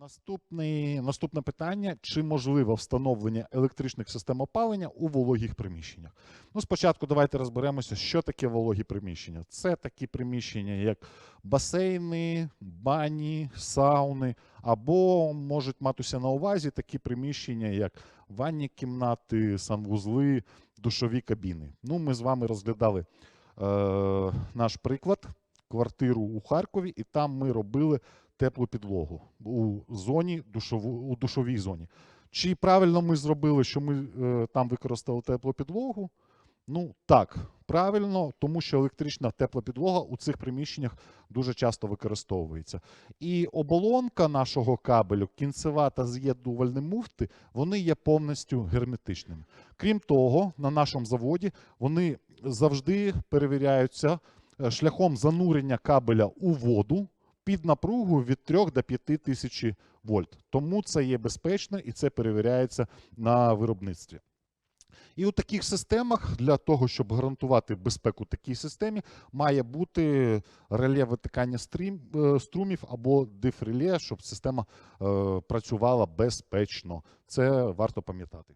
Наступний, наступне питання: чи можливо встановлення електричних систем опалення у вологих приміщеннях? Ну, спочатку давайте розберемося, що таке вологі приміщення. Це такі приміщення, як басейни, бані, сауни, або можуть матися на увазі такі приміщення, як ванні кімнати, санвузли, душові кабіни. Ну, ми з вами розглядали е, наш приклад, квартиру у Харкові, і там ми робили теплу підлогу у зоні душову, у душовій зоні. Чи правильно ми зробили, що ми е, там використали теплу підлогу? Ну так, правильно, тому що електрична тепла підлога у цих приміщеннях дуже часто використовується. І оболонка нашого кабелю, кінцева та з'єднувальні муфти, вони є повністю герметичними. Крім того, на нашому заводі вони завжди перевіряються е, шляхом занурення кабеля у воду під напругою від 3 до 5 тисяч вольт. Тому це є безпечно і це перевіряється на виробництві. І у таких системах для того, щоб гарантувати безпеку такій системі, має бути реле витикання е, струмів або дифреле, щоб система е, працювала безпечно. Це варто пам'ятати.